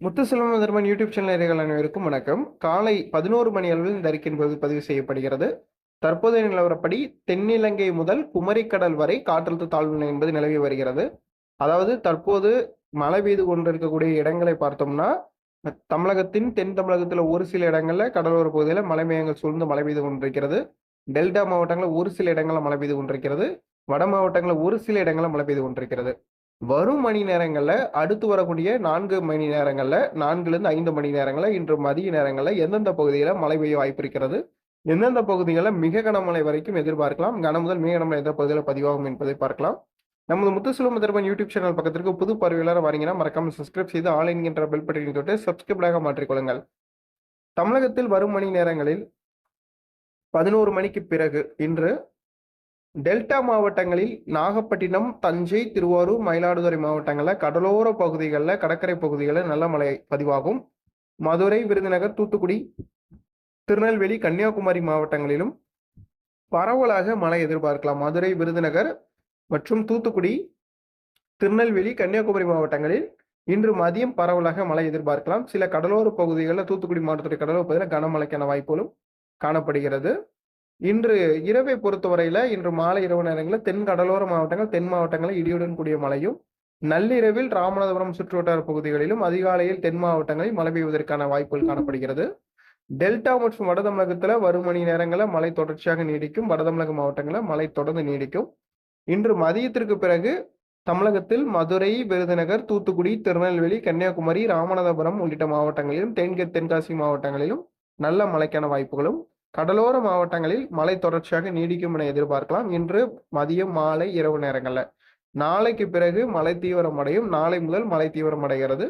Muthuselvam Dharman YouTube channel நேயர்கள் அனைவருக்கும் வணக்கம். காலை பதினோரு மணி அளவில் இந்த அறிக்கை என்பது பதிவு செய்யப்படுகிறது. தற்போதைய நிலவரப்படி தென்னிலங்கை முதல் குமரிக்கடல் வரை காற்றழுத்த தாழ்வு நிலை என்பது நிலவி வருகிறது. அதாவது தற்போது மழை பெய்து கொண்டிருக்கக்கூடிய இடங்களை பார்த்தோம்னா தமிழகத்தின் தென் தமிழகத்தில் ஒரு சில இடங்களில் கடலோர பகுதியில் மழை மேகங்கள் சூழ்ந்து மழை பெய்து கொண்டிருக்கிறது. டெல்டா மாவட்டங்களில் ஒரு சில இடங்களில் மழை பெய்து கொண்டிருக்கிறது. வட மாவட்டங்களில் ஒரு சில இடங்களில் மழை பெய்து கொண்டிருக்கிறது. வரும் மணி நேரங்களில் அடுத்து வரக்கூடிய நான்கு மணி நேரங்களில் நான்குலேருந்து ஐந்து மணி நேரங்களில் இன்று மதிய நேரங்களில் எந்தெந்த பகுதியில் மழை பெய்ய வாய்ப்பு இருக்கிறது? எந்தெந்த பகுதிகளில் மிக கனமழை வரைக்கும் எதிர்பார்க்கலாம்? கன முதல் மிக கனமழை எந்த பகுதியில் பதிவாகும் என்பதை பார்க்கலாம். நமது முத்துசுலம் திருப்பன் யூடியூப் சேனல் பக்கத்திற்கு புது பார்வையாளர் வரீங்கன்னா மறக்காமல் சப்ஸ்கிரைப் செய்து ஆல் என்கின்ற பெல் பட்டனை தொட்டு சப்ஸ்கிரைப்டாக மாற்றிக்கொள்ளுங்கள் தமிழகத்தில் வரும் மணி நேரங்களில் பதினோரு மணிக்கு பிறகு இன்று டெல்டா மாவட்டங்களில் நாகப்பட்டினம் தஞ்சை திருவாரூர் மயிலாடுதுறை மாவட்டங்களில் கடலோர பகுதிகளில் கடற்கரை பகுதிகளில் நல்ல மழை பதிவாகும். மதுரை விருதுநகர் தூத்துக்குடி திருநெல்வேலி கன்னியாகுமரி மாவட்டங்களிலும் பரவலாக மழை எதிர்பார்க்கலாம். மதுரை விருதுநகர் மற்றும் தூத்துக்குடி திருநெல்வேலி கன்னியாகுமரி மாவட்டங்களில் இன்று மதியம் பரவலாக மழை எதிர்பார்க்கலாம். சில கடலோர பகுதிகளில் தூத்துக்குடி மாவட்டத்துடைய கடலோர பகுதியில் கனமழைக்கான வாய்ப்புகளும் காணப்படுகிறது. இன்று இரவை பொறுத்தவரையில இன்று மாலை இரவு நேரங்களில் தென் கடலோர மாவட்டங்கள் தென் மாவட்டங்களில் இடியுடன் கூடிய மழையும் நள்ளிரவில் ராமநாதபுரம் சுற்றுவட்டார பகுதிகளிலும் அதிகாலையில் தென் மாவட்டங்களில் மழை பெய்வதற்கான வாய்ப்புகள் காணப்படுகிறது. டெல்டா மற்றும் வட தமிழகத்துல வரும் மணி நேரங்களில் மழை தொடர்ச்சியாக நீடிக்கும். வட தமிழக மாவட்டங்களில் மழை தொடர்ந்து நீடிக்கும். இன்று மதியத்திற்கு பிறகு தமிழகத்தில் மதுரை விருதுநகர் தூத்துக்குடி திருநெல்வேலி கன்னியாகுமரி ராமநாதபுரம் உள்ளிட்ட மாவட்டங்களிலும் தென்கே தென்காசி மாவட்டங்களிலும் நல்ல மழைக்கான வாய்ப்புகளும் கடலோர மாவட்டங்களில் மழை தொடர்ச்சியாக நீடிக்கும் என எதிர்பார்க்கலாம். இன்று மதியம் மாலை இரவு நேரங்கள்ல. நாளைக்கு பிறகு மழை தீவிரமடையும் நாளை முதல் மழை தீவிரமடைகிறது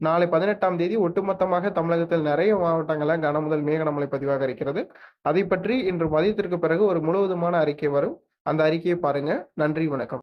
நாளை பதினெட்டாம் தேதி ஒட்டுமொத்தமாக தமிழகத்தில் நிறைய மாவட்டங்களில் கன முதல் மேக பதிவாக இருக்கிறது. அதை பற்றி இன்று மதியத்திற்கு பிறகு ஒரு முழுவதுமான அறிக்கை வரும். அந்த அறிக்கையை பாருங்க. நன்றி வணக்கம்.